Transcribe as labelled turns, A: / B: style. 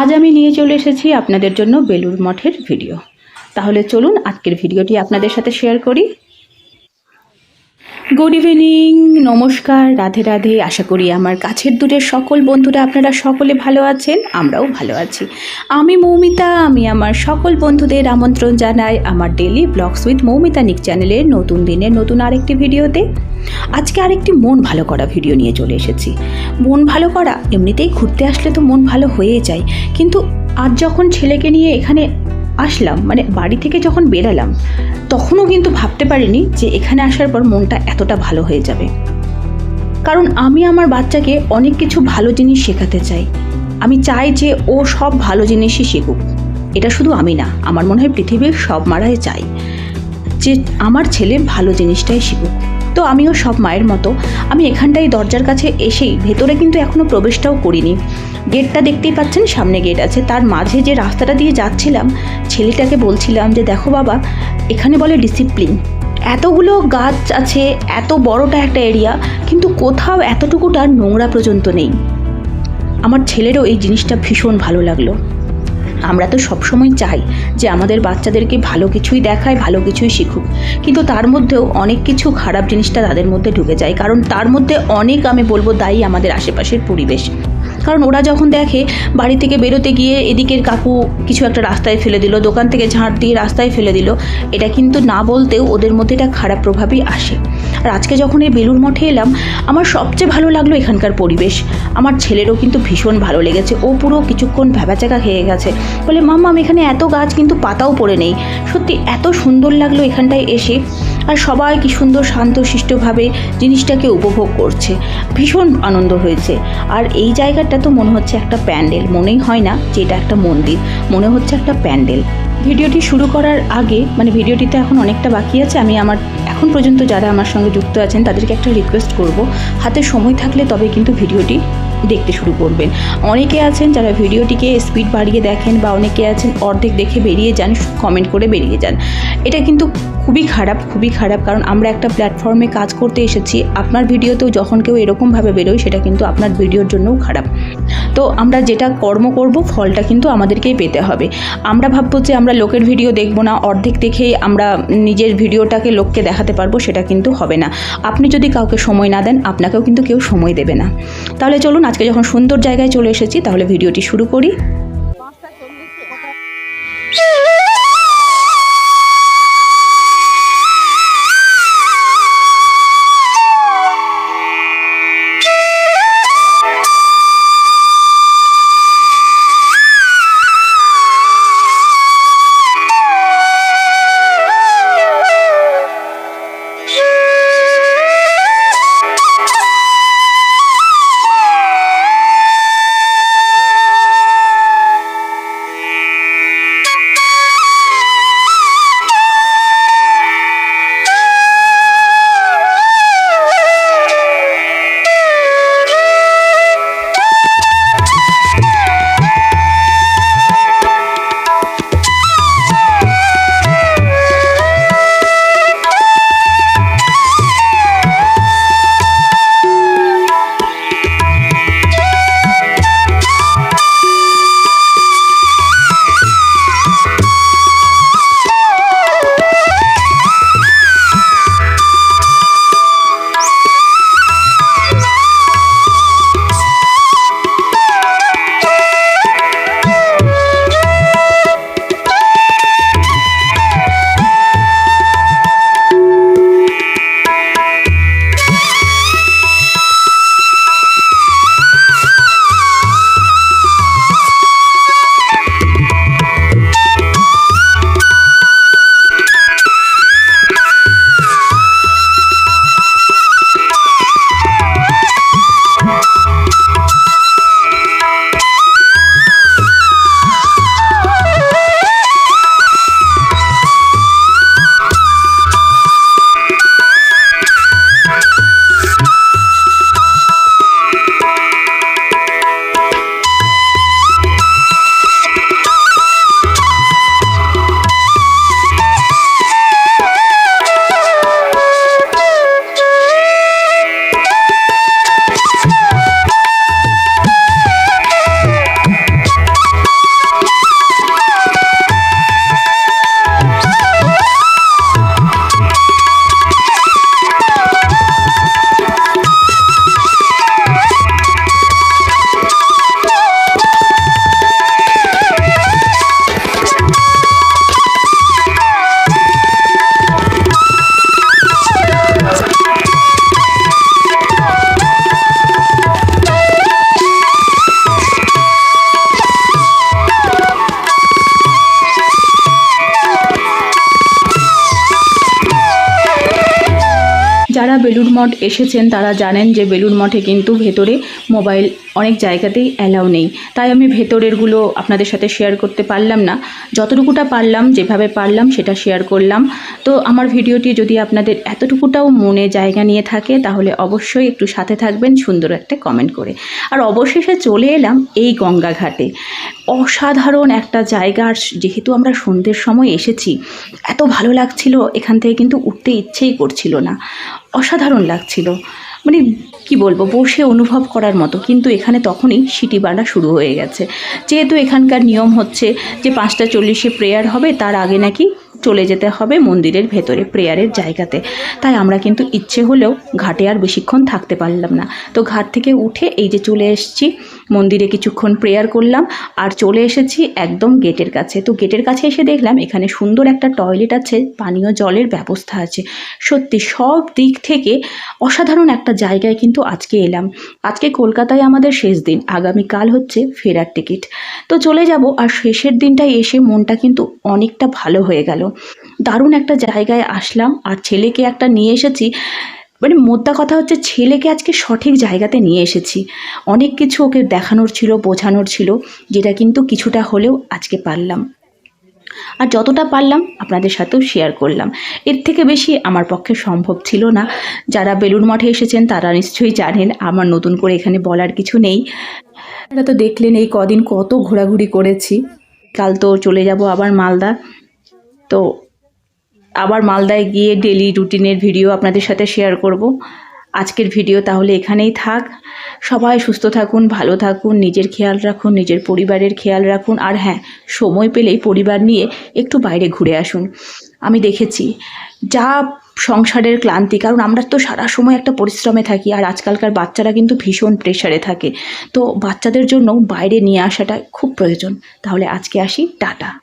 A: আজ আমি নিয়ে চলে এসেছি আপনাদের জন্য বেলুর মঠের ভিডিও। তাহলে চলুন আজকের ভিডিওটি আপনাদের সাথে শেয়ার করি। গুড ইভিনিং নমস্কার, রাধে রাধে। আশা করি আমার কাছের দূরের সকল বন্ধুরা আপনারা সকলে ভালো আছেন, আমরাও ভালো আছি। আমি মৌমিতা, আমি আমার সকল বন্ধুদের আমন্ত্রণ জানাই আমার ডেলি ব্লগস উইথ মৌমিতা নিক চ্যানেলের নতুন দিনের নতুন আরেকটি ভিডিওতে। আজকে আরেকটি মন ভালো করা ভিডিও নিয়ে চলে এসেছি। মন ভালো করা, এমনিতেই ঘুরতে আসলে তো মন ভালো হয়ে যায়। কিন্তু আজ যখন ছেলেকে নিয়ে এখানে আসলাম মানে বাড়ি থেকে যখন বেরালাম, তখনও কিন্তু ভাবতে পারিনি যে এখানে আসার পর মনটা এতটা ভালো হয়ে যাবে। কারণ আমি আমার বাচ্চাকে অনেক কিছু ভালো জিনিস শেখাতে চাই। আমি চাই যে ও সব ভালো জিনিসই শিখুক। এটা শুধু আমি না, আমার মনে হয় পৃথিবীর সব মারাই চাই যে আমার ছেলে ভালো জিনিসটাই শিখুক। তো আমিও সব মায়ের মতো। আমি এখানটাই দরজার কাছে এসেই ভেতরে কিন্তু এখনও প্রবেশটাও করিনি। গেটটা দেখতেই পাচ্ছেন, সামনে গেট আছে। তার মাঝে যে রাস্তাটা দিয়ে যাচ্ছিলাম, ছেলেটাকে বলছিলাম যে, দেখো বাবা, এখানে বলে ডিসিপ্লিন এতগুলো গাছ আছে, এত বড়টা একটা এরিয়া কিন্তু কোথাও এতটুকুটা নোংরা পর্যন্ত নেই। আমার ছেলেরও এই জিনিসটা ভীষণ ভালো লাগল। আমরা তো সবসময় চাই যে আমাদের বাচ্চাদেরকে ভালো কিছুই দেখায়, ভালো কিছুই শিখুক। কিন্তু তার মধ্যেও অনেক কিছু খারাপ জিনিসটা তাদের মধ্যে ঢুকে যায়। কারণ তার মধ্যে অনেক, আমি বলব, দায়ী আমাদের আশেপাশের পরিবেশ। কারণ ওরা যখন দেখে বাড়ি থেকে বেরোতে গিয়ে এদিকের কাকু কিছু একটা রাস্তায় ফেলে দিল, দোকান থেকে ঝাঁট দিয়ে রাস্তায় ফেলে দিল, এটা কিন্তু না বলতেও ওদের মধ্যে এটা খারাপ প্রভাবই আসে। আর আজকে যখন এই বেলুর মঠে এলাম, আমার সবচেয়ে ভালো লাগল এখানকার পরিবেশ। আমার ছেলেরও কিন্তু ভীষণ ভালো লেগেছে, ও পুরো কিছুক্ষণ ভ্যাবাচাকা খেয়ে গেছে। বলে মাম্মাম এখানে এত গাছ কিন্তু পাতাও পড়ে নেই। সত্যি এত সুন্দর লাগল এখানটায় এসে। আর সবাই কি সুন্দর শান্তশিষ্টভাবে জিনিসটাকে উপভোগ করছে। ভীষণ আনন্দ হয়েছে। আর এই জায়গাটা তো মনে হচ্ছে একটা প্যান্ডেল। মনেই হয় না যে এটা একটা মন্দির। মনে হচ্ছে একটা প্যান্ডেল। ভিডিওটি শুরু করার আগে মানে ভিডিওটিতে এখন অনেকটা বাকি আছে, আমি আমার, এখন পর্যন্ত যারা আমার সঙ্গে যুক্ত আছেন, তাদেরকে একটা রিকোয়েস্ট করব। হাতে সময় থাকলে তবে কিন্তু ভিডিওটি দেখতে শুরু করবেন। অনেকে আছেন যারা ভিডিওটিকে স্পিড বাড়িয়ে দেখেন বা অনেকে আছেন অর্ধেক দেখে বেরিয়ে যান কমেন্ট করে বেরিয়ে যান। এটা কিন্তু খুবই খারাপ খুবই খারাপ কারণ আমরা একটা প্ল্যাটফর্মে কাজ করতে এসেছি। আপনার ভিডিওতেও যখন কেউ এরকমভাবে বেরোয়, সেটা কিন্তু আপনার ভিডিওর জন্যও খারাপ। তো আমরা যেটা কর্ম করব, ফলটা কিন্তু আমাদেরকেই পেতে হবে। আমরা ভাববো যে আমরা লোকের ভিডিও দেখব না, অর্ধেক দেখেই আমরা নিজের ভিডিওটাকে লোককে দেখাতে পারব, সেটা কিন্তু হবে না। আপনি যদি কাউকে সময় না দেন, আপনাকেও কিন্তু কেউ সময় দেবে না। তাহলে চলুন আজকে যখন সুন্দর জায়গায় চলে এসেছি তাহলে ভিডিওটি শুরু করি। বেলুর মঠ এসেছেন, তারা জানেন যে বেলুর মঠে কিন্তু ভেতরে মোবাইল অনেক জায়গাতেই অ্যালাউ নেই। তাই আমি ভেতরেরগুলো আপনাদের সাথে শেয়ার করতে পারলাম না। যতটুকুটা পারলাম, যেভাবে পারলাম, সেটা শেয়ার করলাম। তো আমার ভিডিওটি যদি আপনাদের এতটুকুটাও মনে জায়গা নিয়ে থাকে, তাহলে অবশ্যই একটু সাথে থাকবেন, সুন্দর একটা কমেন্ট করে। আর অবশেষে চলে এলাম এই গঙ্গা ঘাটে অসাধারণ একটা জায়গা, আর যেহেতু আমরা সন্ধ্যের সময় এসেছি, এত ভালো লাগছিল, এখান থেকে কিন্তু উঠতে ইচ্ছেই করছিল না। অসাধারণ লাগছিল। মানে কি বলব, বসে অনুভব করার মতো। কিন্তু এখানে তখনই সিটি বাড়া শুরু হয়ে গেছে। যেহেতু এখানকার নিয়ম হচ্ছে যে পাঁচটা চল্লিশে প্রেয়ার হবে, তার আগে নাকি চলে যেতে হবে মন্দিরের ভেতরে প্রেয়ারের জায়গাতে। তাই আমরা কিন্তু ইচ্ছে হলেও ঘাটে আর বেশিক্ষণ থাকতে পারলাম না। তো ঘাট থেকে উঠে এই যে চলে এসেছি, মন্দিরে কিছুক্ষণ প্রেয়ার করলাম আর চলে এসেছি একদম গেটের কাছে। তো গেটের কাছে এসে দেখলাম এখানে সুন্দর একটা টয়লেট আছে, পানীয় জলের ব্যবস্থা আছে। সত্যি সব দিক থেকে অসাধারণ একটা জায়গায় কিন্তু আজকে এলাম। আজকে কলকাতায় আমাদের শেষ দিন, আগামীকাল হচ্ছে ফেরার টিকিট। তো চলে যাব আর শেষের দিনটায় এসে মনটা কিন্তু অনেকটা ভালো হয়ে গেল। দারুণ একটা জায়গায় আসলাম আর ছেলেকে একটা নিয়ে এসেছি। মানে মোদ্দা কথা হচ্ছে ছেলেকে আজকে সঠিক জায়গাতে নিয়ে এসেছি। অনেক কিছু ওকে দেখানোর ছিল, বোঝানোর ছিল, যেটা কিন্তু কিছুটা হলেও আজকে পারলাম। আর যতটা পারলাম আপনাদের সাথেও শেয়ার করলাম। এর থেকে বেশি আমার পক্ষে সম্ভব ছিল না। যারা বেলুর মঠে এসেছেন, তারা নিশ্চয়ই জানেন, আমার নতুন করে এখানে বলার কিছু নেই। আপনারা তো দেখলেন এই কদিন কত ঘোরাঘুরি করেছি। কাল তো চলে যাব আবার মালদা। তো আবার মালদায় গিয়ে ডেলি রুটিনের ভিডিও আপনাদের সাথে শেয়ার করব। আজকের ভিডিও তাহলে এখানেই থাক। সবাই সুস্থ থাকুন, ভালো থাকুন, নিজের খেয়াল রাখুন, নিজের পরিবারের খেয়াল রাখুন। আর হ্যাঁ সময় পেলেই পরিবার নিয়ে একটু বাইরে ঘুরে আসুন। আমি দেখেছি, যা সংসারের ক্লান্তি, কারণ আমরা তো সারা সময় একটা পরিশ্রমে থাকি, আর আজকালকার বাচ্চারা কিন্তু ভীষণ প্রেশারে থাকে। তো বাচ্চাদের জন্য বাইরে নিয়ে আসাটা খুব প্রয়োজন। তাহলে আজকে আসি, টাটা।